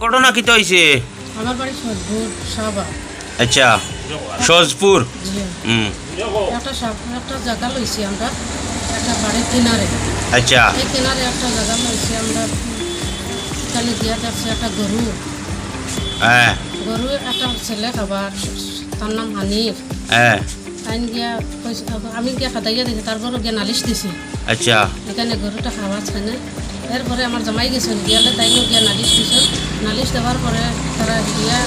ঘটনা কিতা হয়েছে আমার বাড়ি সজপুর সাবা। আচ্ছা সজপুর? হুম। একটা একটা জায়গা লইছি আমরা একটা বাড়ির কিনারে। আচ্ছা। এই কিনারে একটা জায়গা লইছি আমরা এখানে দিয়া যাচ্ছে একটা গরু। হ্যাঁ। গরু একটা ছেলে খাবার তার নাম হানিফ। হ্যাঁ। গিয়া আমি গিয়া খাতাইয়া দিছি তারপর গিয়া নালিশ দিছি। আচ্ছা। এখানে গরুটা খাওয়া ছানে এরপরে আমার জামাই গেছেন গিয়ালে তাইও গিয়া নালিশ দিছেন নালিশ দেওয়ার পরে তারা গিয়া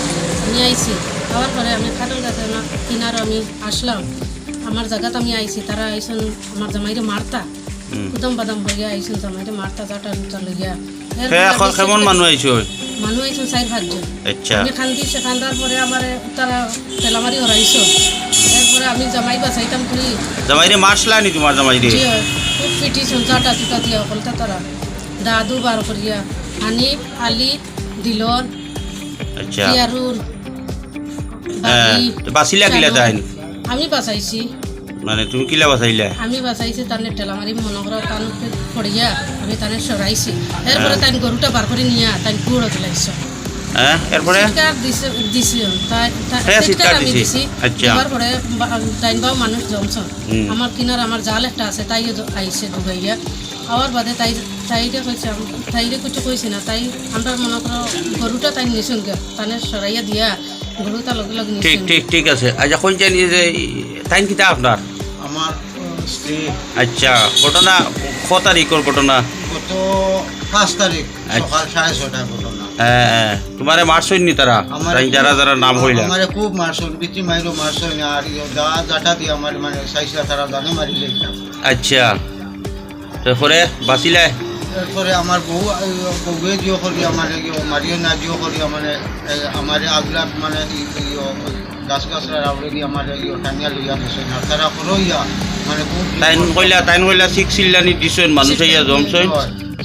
নিয়ে আইছি। খাওয়ার পরে আমি খাটল গাছে না কিনারও আমি আসলাম। আমার জায়গাতে আমি আইছি তারা আইসন আমার জামাইরে মারতা। উদম বাদাম হইয়া আইসন জামাইরে মারতা যাটা সে এখন কেমন মানুষ আইছো? মানুষ আইসন চার পাঁচজন আচ্ছা। আমি খান্দিছে খান্দার পরে আমার তারা তেলামারি হরাইছ এরপরে আমি জামাই বাঁচাইতাম করি। জামাইরে মারছলা নি তোমার জামাইরে? জি হয়। খুব পিটিছুন চাটা চুটা দিয়া অকলটা তারা। দাদু বার করিয়া হানিফ আলি দিলন আচ্ছা। ইয়ারুর হ্যাঁ কিলা। আমি বাঁচাইছি মানে তুমি কিলা বাঁচাইলা আমি বাঁচাইছি তানে টেলামারি মনগর তান পড়িয়া আমি তানে সরাইছি এরপরে তাই গরুটা বার করে নিয়া তাই গুড় দিলাইছ হ্যাঁ এরপরে? হ্যাঁ, আচ্ছা। মানুষ জমছন আমার কিনার আমার জাল একটা আছে তাই আইছে ডুবাইয়া আওয়ার বাদে তাই তাইরে কইছে তাইরে কিছু কইছি না তাই আমরা মনে করো গরুটা তাই নিছুন গে তানে সরাইয়া দিয়া গরুটা লগে লগে ঠিক ঠিক ঠিক আছে। আচ্ছা কোন জানি যে টাইম কিতা আপনার? আমার স্ত্রী। আচ্ছা ঘটনা ক তারিখর ঘটনা? গত পাঁচ তারিখ আচ্ছা। সকাল সাড়ে ছটায় ঘটনা। হ্যাঁ হ্যাঁ। তোমারে মারছই নি তারা? তাই যারা যারা নাম হইলা। আমারে খুব মারছন বিটি মাইরো মারছন আর ইয়ে দা জাটা দিয়ে আমার মানে চাইছিলা তারা জানে মারি আচ্ছা। তারপরে বাঁচিলাই এরপরে আমার বউ বউয়ে দিও করি আমার মারিও না দিও করি মানে আমার আগলাত মানে গাছ গাছরা আউড়ে দিয়ে আমার টানিয়া লইয়া দিছেন আর তারা করইয়া মানে তাইন কইলা তাইন কইলা শিখ চিল্লানি দিছইন মানুষ আইয়া জমছইন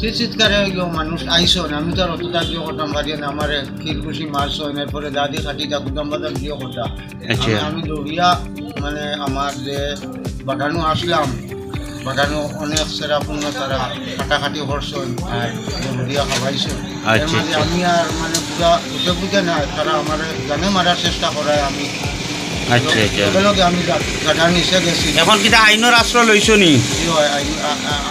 সে চিৎকারে ইয়ে মানুষ আইসন আমি তো আর অতটা দিও করতাম পারি না আমার খিলকুশি মারছন এরপরে দাদি খাটি যা গুদাম বাদাম দিও করতা। আচ্ছা। আমি- আমি দৌড়িয়া মানে আমার যে বাগানো আসলাম বাগানো অনেক সেরাপূর্ণ তারা কাটাকাটি করছন আর দৌড়িয়া খাবাইছন। আচ্ছা, মাঝে আচ্ছা। আমি আর মানে পুরা বুঝে বুঝে না তারা আমার জানে মারার চেষ্টা করায় আমি। আচ্ছা আচ্ছা। আমি নিচে গেছি। এখন কিতা আইনের আশ্রয় লইছ নি?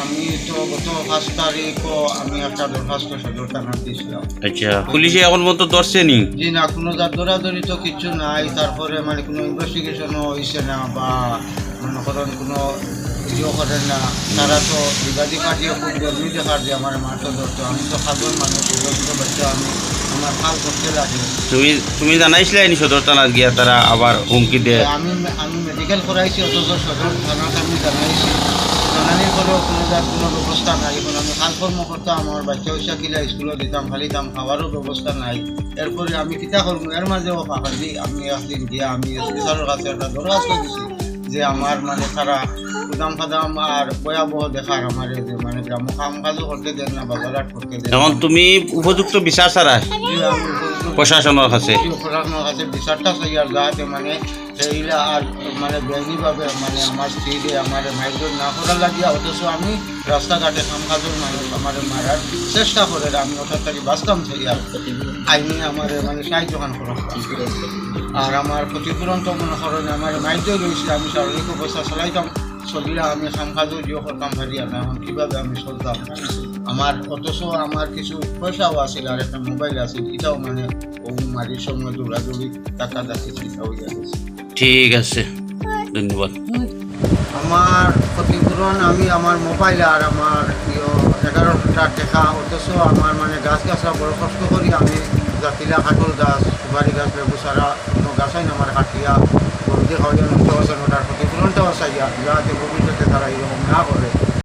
আমি তো গত পাঁচ তারিখও আমি একটা দরখাস্ত সদর থানার দিয়েছিলাম আচ্ছা পুলিশে এখন পর্যন্ত ধরছে নি? জি না কোনো দৌড়াদৌড়ি তো কিছু নাই তারপরে মানে কোনো ইনভেস্টিগেশনও হয়েছে না বা মনে করেন কোনো ইয়ে করেন না তারা তো বিবাদী পার্টিও খুব গর্মি দেখার যে আমার মাঠও ধরতো। আমি তো সাধারণ মানুষ ছোটো বাচ্চা আমি আমার খাল করতে লাগে। তুমি তুমি জানাইছিলে নি সদর থানাত গিয়া তারা আবার হুমকি দেয়? আমি আমি মেডিকেল করাইছি অথচ সদর থানাত আমি জানাইছি। জানানির পরেও কোনো যার কোনো ব্যবস্থা নাই। এখন আমি কাল কর্ম করতাম আমার বাচ্চা উচ্চা কিলা স্কুলে দিতাম খালিতাম খাওয়ারও ব্যবস্থা নাই। এরপরে আমি কিতা করব এর মাঝেও ফাঁকালি আমি একদিন গিয়া আমি স্পিকারের কাছে একটা দরখাস্ত দিছি যে আমার মানে তারা গুদাম ফাদাম আর ভয়াবহ দেখার আমার যে মানে গ্রাম কাম কাজও করতে দেন না বাজারহাট করতে দেন। এখন তুমি উপযুক্ত বিচার উপযুক্ত প্রশাসনের কাছে। প্রশাসনের কাছে বিচারটা চাই আর যাতে মানে সেইলা আর মানে বেআইনিভাবে মানে আমার স্ত্রীরে আমার মাইগ্রেট না করার লাগিয়া অথচ আমি রাস্তাঘাটে কাম কাজের মানুষ আমার মারার চেষ্টা করে আমি ওটা তাকে বাঁচতাম চাই আর আইনি আমার মানে সাহায্য খান খরচ আর আমার ক্ষতিপূরণ তো মনে করেন আমার মাইদ্য রয়েছে আমি শারীরিক অবস্থা চালাইতাম চলিয়া আমি কাজও জিও করতাম ভারিয়া না এখন কীভাবে আমি চলতাম? আমার অথচ আমার কিছু পয়সাও আছিল আর একটা মোবাইল আছিল এটাও মানে ও মারির সঙ্গে দৌড়াদৌড়ি টাকা দাখি চিন্তা হইয়া গেছে। ঠিক আছে ধন্যবাদ। আমার ক্ষতিপূরণ আমি আমার মোবাইল আর আমার ইয়ে এগারোটা টেকা অথচ আমার মানে গাছ গাছরা বড় কষ্ট করি আমি জাতিলা কাঠল গাছ সুপারি গাছ লেবু সারা কোনো গাছই না আমার কাটিয়া গরুকে খাওয়াইয়া নষ্ট আছে ওটার ক্ষতিপূরণটাও চাই যাতে